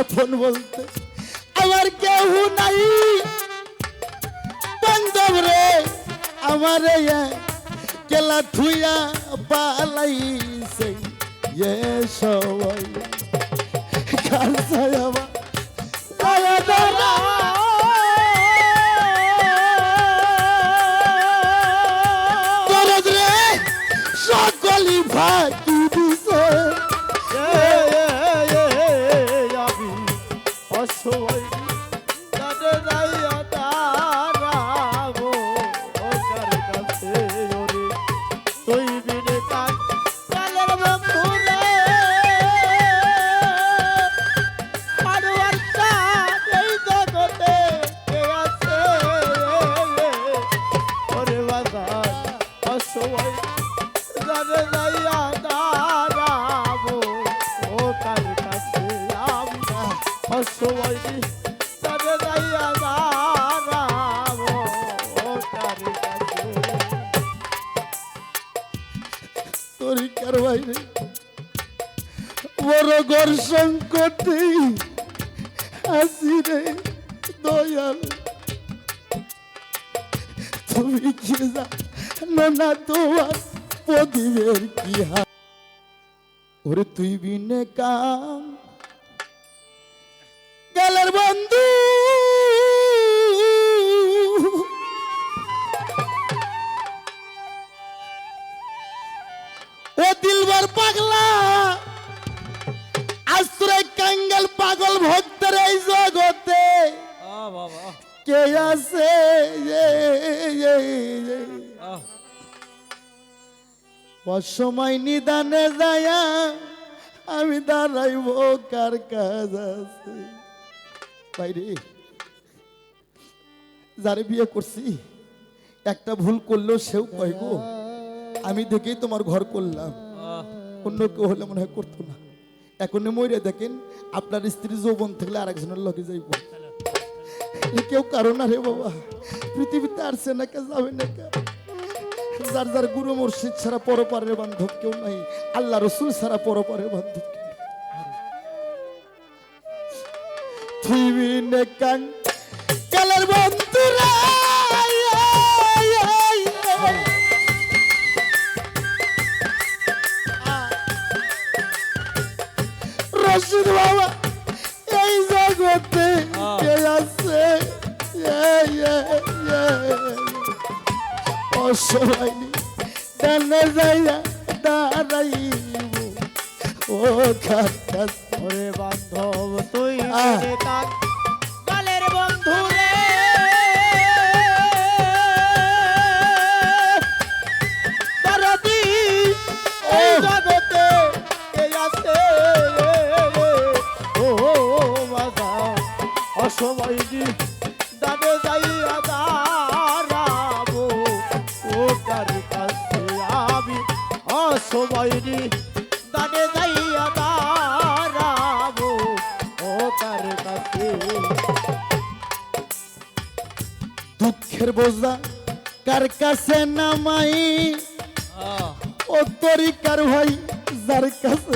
আপন বলতে। আমার কেউ নাই। বান্ধব রে, আমার কেলা থুইয়া পালাইছে। এ সবাই সকলি ফাঁকি ঘর সংকটে আসি রে দয়াল। তুমি কি না তোমার প্রদীপের কি ওরে তুই বিনে কাম আছে এ, এ, এ। অসময় নিদানে যায়া আমি দাঁড়াইব কার কাজ আছে। বাইরে যারে বিয়ে করছি একটা ভুল করলেও সেও কয় আমি দেখেই তোমার ঘর করলাম। অন্য কেউ হলে মনে হয় করতো না। এখন মরে দেখেন আপনার স্ত্রী যৌবন থাকলে আরেকজনের লগে যাইব। কেউ কারণ না রে বাবা পৃথিবীতে আসছে না কে যাবে না কে যার যার গুরু মুর্শিদ ছাড়া পরপারের বান্ধব কেউ নাই আল্লাহ রসুল ছাড়া পরপারের বান্ধব কেউ নাই। তুই বিনে কাং কালের বন্ধুরা বাবা ডানে যাইয়া দাঁড়াইব ও খাতা ওরে বান্ধব। বিনে কালের বন্ধু রে দরদি এই জগতে কে আছে ও বাবা কার কাছে নামাই ও তরিকার ভাই যার কাছে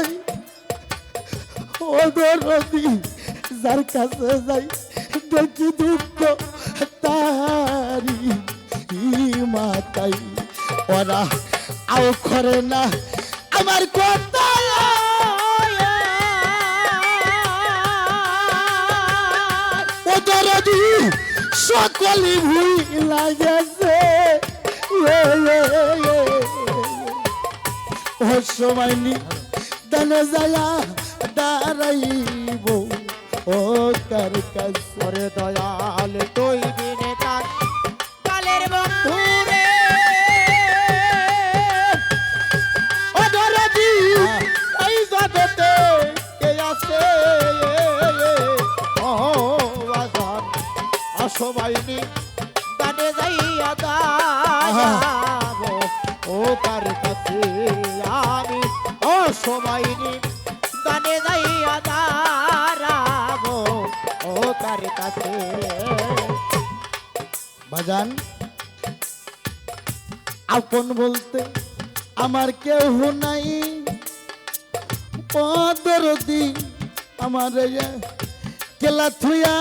নামাই ও দরদি যার কাছে যাই দেখি দুঃখ তাহারি মাতাই। ওরা আও করে না আমার কথা ও দরদি সকলি ভুই লাগেছে। এ, এ, এ, এ। ও সময় নি তলে যায়া দাঁড়াইব ও তার কাছে দয়াল তুই বিনে তার কালের বন্ধু রে। ও দরদি এই জগতে কে আছে? ও আসান আসো বাইনি গানে যাইয়া দা সবাই গানে যাইয়া দাঁড়াবো। ও কার কাছে। বাজান, আপন বলতে আমার কেউ নাই। পদরদি আমার কেলা থুয়া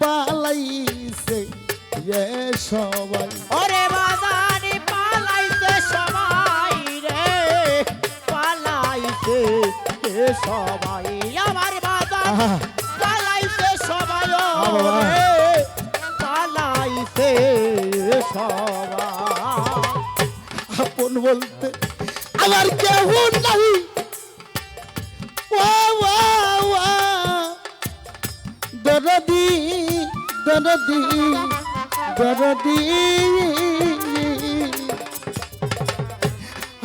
পালাইছে সবাই। পালাইছে সবাই। রে পালাইছে সবাই। আপন বলতে আমার কেউ নাই। দরদি দরদি দরদি।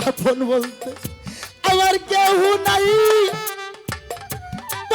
আপন বলতে আমার কেউ নাই।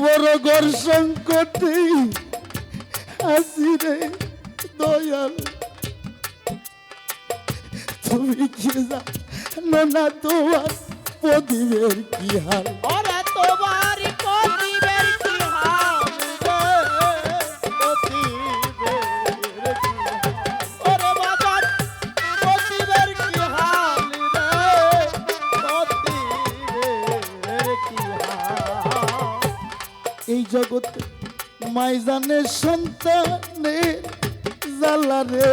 বড় ঘর সংকটে আসি রে দয়াল তুমি কি না তোমার প্রদীপের কি হাল? ওরে তোমার কতিবের কি হাল? কি হাল ওরে বাজার কতিবের কি হাল রে? কতিবের কি হাল? এই জগতে মাইজানের সন্তানের জ্বালা রে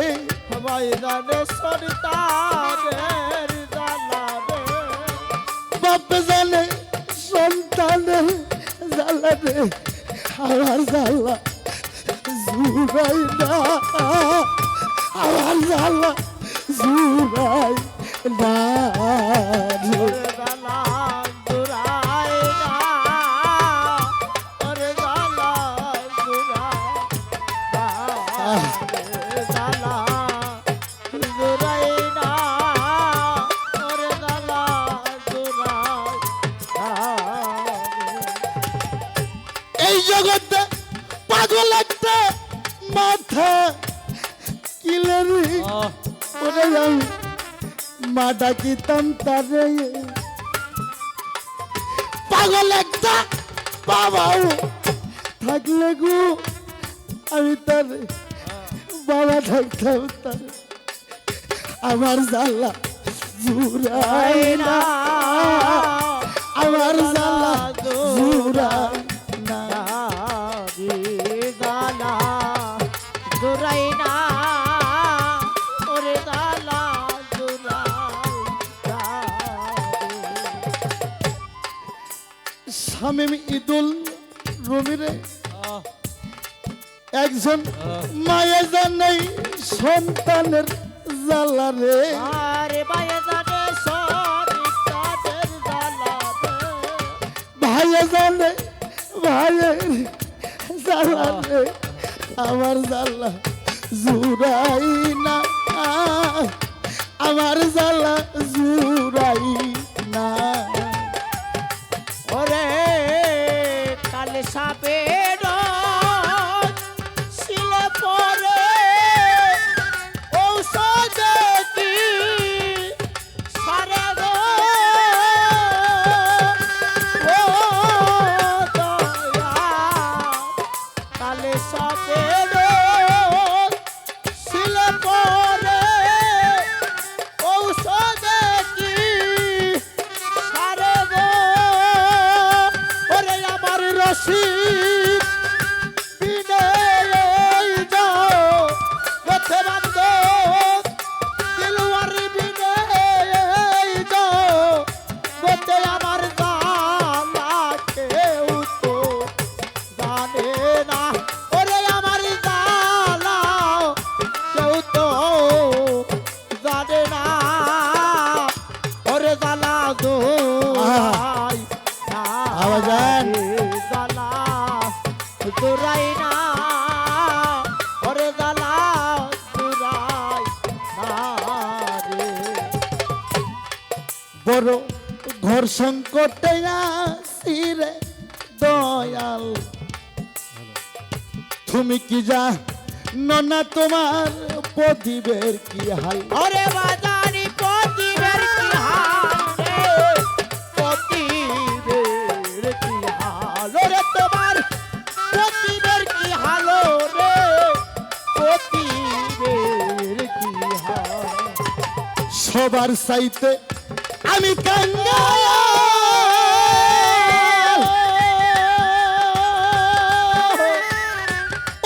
জানে সন্তানের বাপ জানে সন্তানের জ্বালা রে আমার জ্বালা জুড়াই না। আমার জ্বালা জুড়াই না রে। মাথা কিলেরি ওরে আমি মা ডাকিতাম তারে। পাগল একটা বাবাও থাকলে গো আমি তার বাবা থাকতাম তার। আমার জ্বালা জুড়াই না আমার জ্বালা জুড়াই শামীম ঈদুল রবিরে একজন মায়ের জানাই সন্তানের জ্বালা রে জানে ভাইয়ে জানে ভাইয়ের জ্বালা রে আমার জ্বালা জুড়াই না আমার জ্বালা জুড়াই ঘর সংকটে আছি রে দয়াল। তুমি কি যা ননা তোমার প্রদীপের কি হাল? আরে বাজারি প্রতিবের কি হাল রে? প্রতিবের কি হাল? রে তোমার প্রতিবের কি হাল রে? প্রতিবের কি হাল? সবার সাইতে আমি কাঙ্গা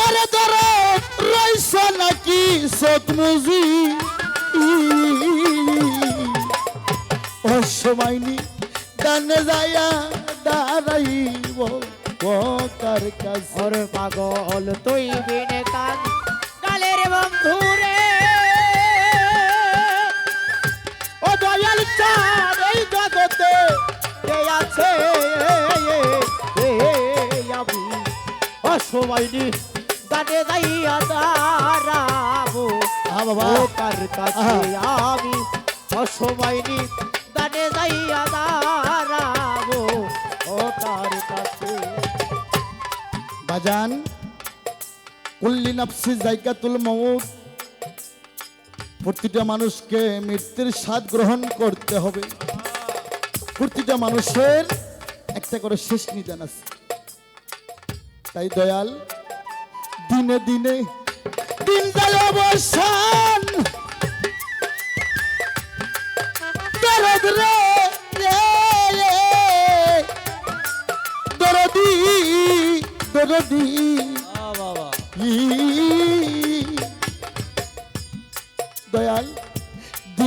ওরে ধরো রইছ নাকি সতমুজি ও সময়নি ডানে যায়া দাঁড়াইব কার কাছে। পাগল তুই বিনে কান। কালের বন্ধু চাঁদ এই জগতে কে আছে? আমি অসময়নি গানে যাইয়া দাঁড়াবো। কার কাছে আমি অসময়নি গানে যাইয়া দাঁড়াবো? ও কার কাছে? বাজান কুল্লি নাফসি জায়গাতুল মউত। প্রতিটা মানুষকে মৃত্যুর স্বাদ গ্রহণ করতে হবে। প্রতিটা মানুষের একটা করে শেষ নিদান আছে। তাই দয়াল, দিনে দিনে দিন অবসান। দরদি দরদি।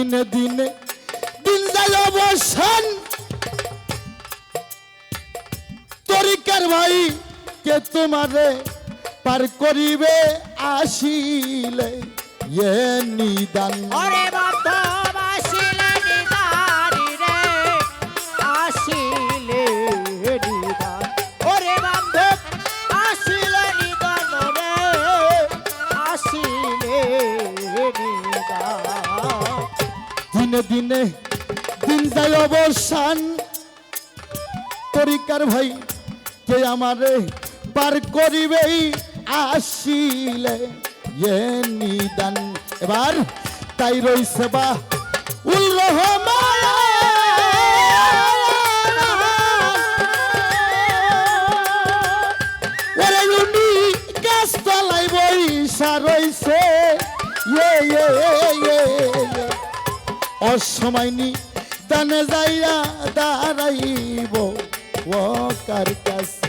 দিনে দিনে দিন যায় অবসান। তরিকার ভাই কে তোমারে পার করিবে আসিলে এ নিদান। দিনে দিনে যায় অবসান। তরিকার ভাই কে আমারে পার করিবেই আসিলে এ নিদান। এবার তাই রইছে বা উল রহমান। ওরে উনি গাছ তলাই বইসা রইছে অসময়নি দানে যাইয়া দাঁড়াইব, ও কার কাছে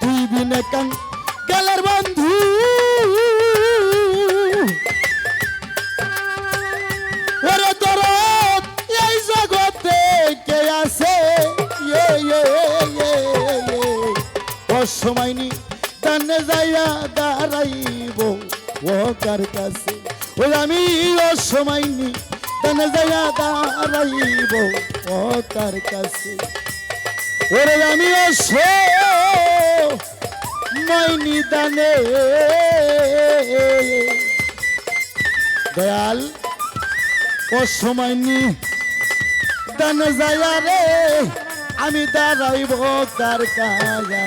তুই বিনে কাং, গেলের বন্ধু। ওরে দরদ, এই জগতে কে আছে? অসময়নি দানে যাইয়া দাঁড়াইব, ও কার কাছে ওই আমি অসময়নি। দানে যাইয়া দাঁড়াইব ও কার কাছে। ওরে আমি অস মাইনি দানে দয়াল অসময়নি দানে যাইয়া রে, আমি দাঁড়াইব কার কাছে।